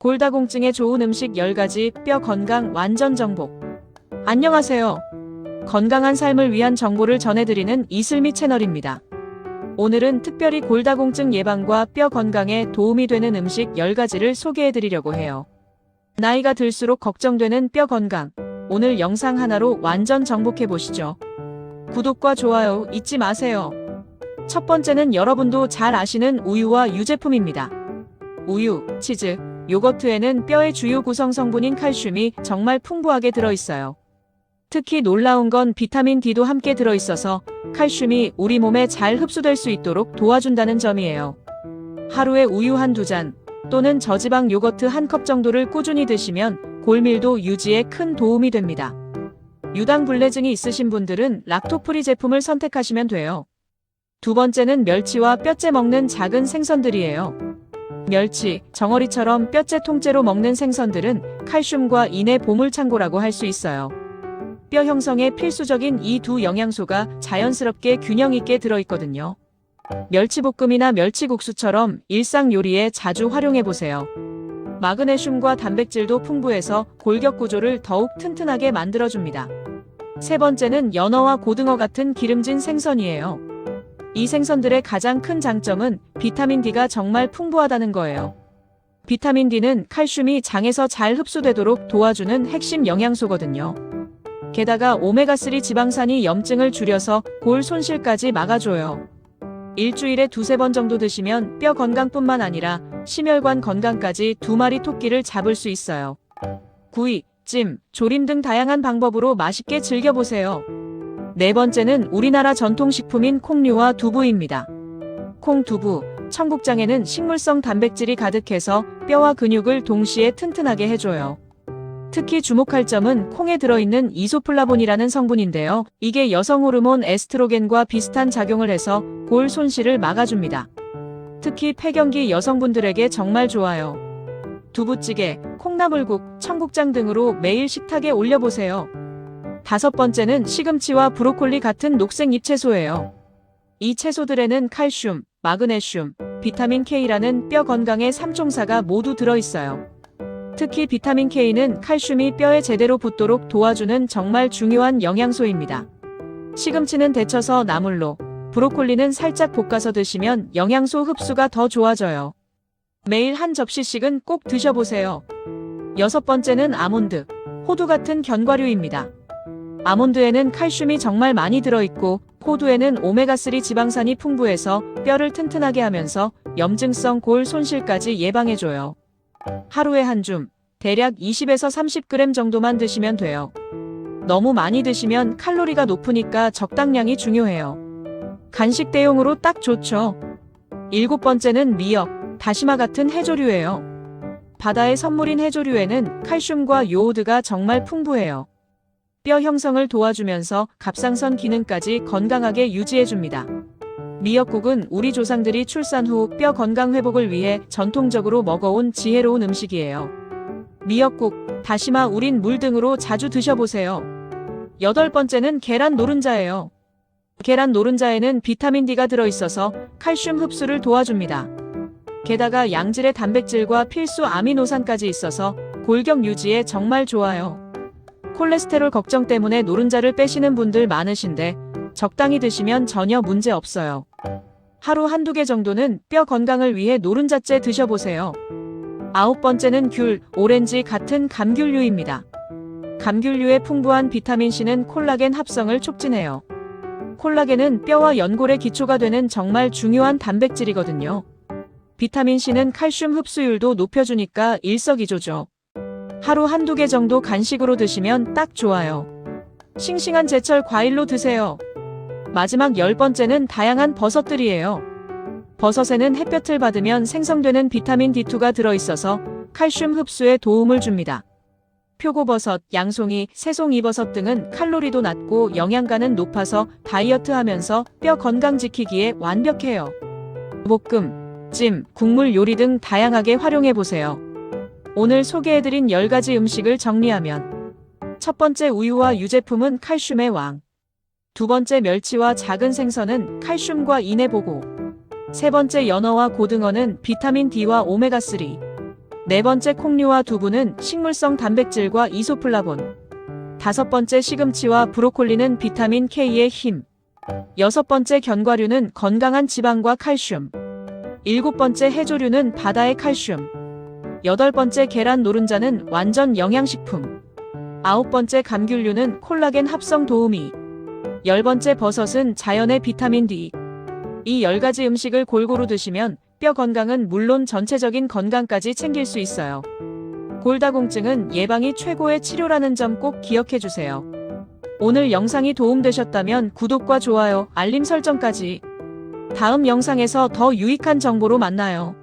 골다공증에 좋은 음식 10가지 뼈 건강 완전 정복. 안녕하세요. 건강한 삶을 위한 정보를 전해드리는 이슬미 채널입니다. 오늘은 특별히 골다공증 예방과 뼈 건강에 도움이 되는 음식 10가지를 소개해드리려고 해요. 나이가 들수록 걱정되는 뼈 건강. 오늘 영상 하나로 완전 정복해보시죠. 구독과 좋아요 잊지 마세요. 첫 번째는 여러분도 잘 아시는 우유와 유제품입니다. 우유, 치즈, 요거트에는 뼈의 주요 구성 성분인 칼슘이 정말 풍부하게 들어있어요. 특히 놀라운 건 비타민 D도 함께 들어있어서 칼슘이 우리 몸에 잘 흡수될 수 있도록 도와준다는 점이에요. 하루에 우유 한 두 잔 또는 저지방 요거트 한 컵 정도를 꾸준히 드시면 골밀도 유지에 큰 도움이 됩니다. 유당 불내증이 있으신 분들은 락토프리 제품을 선택하시면 돼요. 두 번째는 멸치와 뼈째 먹는 작은 생선들이에요. 멸치, 정어리처럼 뼈째 통째로 먹는 생선들은 칼슘과 인의 보물창고라고 할 수 있어요. 뼈 형성에 필수적인 이 두 영양소가 자연스럽게 균형 있게 들어있거든요. 멸치볶음이나 멸치국수처럼 일상 요리에 자주 활용해 보세요. 마그네슘과 단백질도 풍부해서 골격 구조를 더욱 튼튼하게 만들어줍니다. 세 번째는 연어와 고등어 같은 기름진 생선이에요. 이 생선들의 가장 큰 장점은 비타민 D가 정말 풍부하다는 거예요. 비타민 D는 칼슘이 장에서 잘 흡수되도록 도와주는 핵심 영양소거든요. 게다가 오메가3 지방산이 염증을 줄여서 골 손실까지 막아줘요. 일주일에 두세 번 정도 드시면 뼈 건강뿐만 아니라 심혈관 건강까지 두 마리 토끼를 잡을 수 있어요. 구이, 찜, 조림 등 다양한 방법으로 맛있게 즐겨보세요. 네 번째는 우리나라 전통식품인 콩류와 두부입니다. 콩 두부, 청국장에는 식물성 단백질이 가득해서 뼈와 근육을 동시에 튼튼하게 해줘요. 특히 주목할 점은 콩에 들어있는 이소플라본이라는 성분인데요. 이게 여성 호르몬 에스트로겐과 비슷한 작용을 해서 골 손실을 막아줍니다. 특히 폐경기 여성분들에게 정말 좋아요. 두부찌개, 콩나물국, 청국장 등으로 매일 식탁에 올려보세요. 다섯 번째는 시금치와 브로콜리 같은 녹색 잎채소예요. 이 채소들에는 칼슘, 마그네슘, 비타민 K라는 뼈 건강의 삼총사가 모두 들어있어요. 특히 비타민 K는 칼슘이 뼈에 제대로 붙도록 도와주는 정말 중요한 영양소입니다. 시금치는 데쳐서 나물로, 브로콜리는 살짝 볶아서 드시면 영양소 흡수가 더 좋아져요. 매일 한 접시씩은 꼭 드셔보세요. 여섯 번째는 아몬드, 호두 같은 견과류입니다. 아몬드에는 칼슘이 정말 많이 들어있고 호두에는 오메가3 지방산이 풍부해서 뼈를 튼튼하게 하면서 염증성 골 손실까지 예방해줘요. 하루에 한 줌, 대략 20에서 30g 정도만 드시면 돼요. 너무 많이 드시면 칼로리가 높으니까 적당량이 중요해요. 간식 대용으로 딱 좋죠. 일곱 번째는 미역, 다시마 같은 해조류예요. 바다의 선물인 해조류에는 칼슘과 요오드가 정말 풍부해요. 뼈 형성을 도와주면서 갑상선 기능까지 건강하게 유지해줍니다. 미역국은 우리 조상들이 출산 후 뼈 건강 회복을 위해 전통적으로 먹어온 지혜로운 음식이에요. 미역국, 다시마 우린 물 등으로 자주 드셔보세요. 여덟 번째는 계란 노른자예요. 계란 노른자에는 비타민 D가 들어있어서 칼슘 흡수를 도와줍니다. 게다가 양질의 단백질과 필수 아미노산까지 있어서 골격 유지에 정말 좋아요. 콜레스테롤 걱정 때문에 노른자를 빼시는 분들 많으신데 적당히 드시면 전혀 문제 없어요. 하루 한두 개 정도는 뼈 건강을 위해 노른자째 드셔보세요. 아홉 번째는 귤, 오렌지 같은 감귤류입니다. 감귤류의 풍부한 비타민C는 콜라겐 합성을 촉진해요. 콜라겐은 뼈와 연골의 기초가 되는 정말 중요한 단백질이거든요. 비타민C는 칼슘 흡수율도 높여주니까 일석이조죠. 하루 한두 개 정도 간식으로 드시면 딱 좋아요. 싱싱한 제철 과일로 드세요. 마지막 열 번째는 다양한 버섯들이에요. 버섯에는 햇볕을 받으면 생성되는 비타민 D2가 들어있어서 칼슘 흡수에 도움을 줍니다. 표고버섯, 양송이, 새송이버섯 등은 칼로리도 낮고 영양가는 높아서 다이어트 하면서 뼈 건강 지키기에 완벽해요. 볶음, 찜, 국물 요리 등 다양하게 활용해 보세요. 오늘 소개해드린 10가지 음식을 정리하면 첫 번째 우유와 유제품은 칼슘의 왕. 두 번째 멸치와 작은 생선은 칼슘과 인의 보고. 세 번째 연어와 고등어는 비타민 D와 오메가3. 네 번째 콩류와 두부는 식물성 단백질과 이소플라본. 다섯 번째 시금치와 브로콜리는 비타민 K의 힘. 여섯 번째 견과류는 건강한 지방과 칼슘. 일곱 번째 해조류는 바다의 칼슘. 여덟 번째 계란 노른자는 완전 영양식품. 아홉 번째 감귤류는 콜라겐 합성 도우미. 열 번째 버섯은 자연의 비타민 D. 이 열 가지 음식을 골고루 드시면 뼈 건강은 물론 전체적인 건강까지 챙길 수 있어요. 골다공증은 예방이 최고의 치료라는 점 꼭 기억해 주세요. 오늘 영상이 도움되셨다면 구독과 좋아요, 알림 설정까지. 다음 영상에서 더 유익한 정보로 만나요.